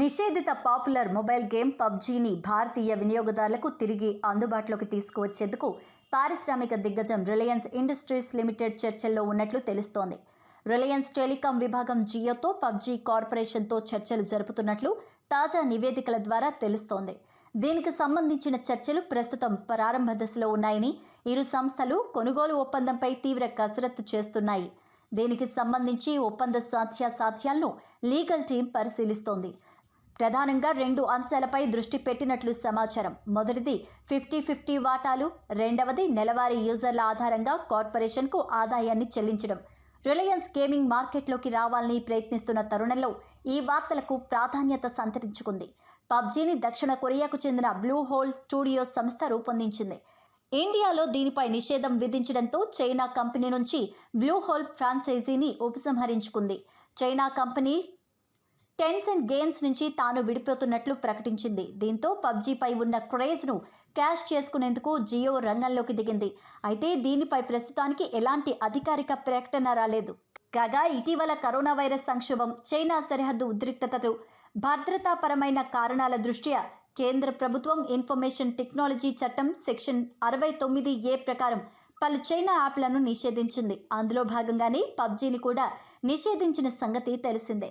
నిషేధిత popular mobile game పబ్జీని భారతీయ వినియోగదారులకు తిరిగి అందుబాటులోకి తీసుకువచ్చేందుకు పారిశ్రామిక దిగ్గజం రిలయన్స్ ఇండస్ట్రీస్ లిమిటెడ్ చర్చల్లో ఉన్నట్లు తెలుస్తోంది. రిలయన్స్ టెలికాం విభాగం జియోతో పబ్జీ కార్పొరేషన్తో చర్చలు జరుపుతున్నట్లు తాజా నివేదికల ద్వారా తెలుస్తోంది. దీనికి సంబంధించిన చర్చలు ప్రస్తుతం ప్రారంభ దశలో ఉన్నాయని ఇరు సంస్థలు కొనుగోలు ఒప్పందంపై తీవ్ర కసరత్తు చేస్తున్నాయి. దీనికి సంబంధించి ఒప్పంద సాధ్యాసాధ్యాలను లీగల్ టీం పరిశీలిస్తోంది. ప్రధానంగా రెండు అంశాలపై దృష్టి పెట్టినట్లు సమాచారం. మొదటిది ఫిఫ్టీ ఫిఫ్టీ వాటాలు. రెండవది నెలవారీ యూజర్ల ఆధారంగా కార్పొరేషన్కు ఆదాయాన్ని చెల్లించడం. రిలయన్స్ గేమింగ్ మార్కెట్లోకి రావాలని ప్రయత్నిస్తున్న తరుణంలో ఈ వార్తలకు ప్రాధాన్యత సంతరించుకుంది. పబ్జీని దక్షిణ కొరియాకు చెందిన బ్లూ హోల్ స్టూడియోస్ సంస్థ రూపొందించింది. ఇండియాలో దీనిపై నిషేధం విధించడంతో చైనా కంపెనీ నుంచి బ్లూ హోల్ ఫ్రాంచైజీని ఉపసంహరించుకుంది. చైనా కంపెనీ టెన్సెంట్ గేమ్స్ నుంచి తాను విడిపోతున్నట్లు ప్రకటించింది. దీంతో పబ్జీపై ఉన్న క్రేజ్ను క్యాష్ చేసుకునేందుకు జియో రంగంలోకి దిగింది. అయితే దీనిపై ప్రస్తుతానికి ఎలాంటి అధికారిక ప్రకటన రాలేదు. కాగా ఇటీవల కరోనా వైరస్ సంక్షోభం చైనా సరిహద్దు ఉద్రిక్తతలు భద్రతాపరమైన కారణాల దృష్ట్యా కేంద్ర ప్రభుత్వం ఇన్ఫర్మేషన్ టెక్నాలజీ చట్టం సెక్షన్ అరవై తొమ్మిది ఏ ప్రకారం పలు చైనా యాప్లను నిషేధించింది. అందులో భాగంగానే పబ్జీని కూడా నిషేధించిన సంగతి తెలిసిందే.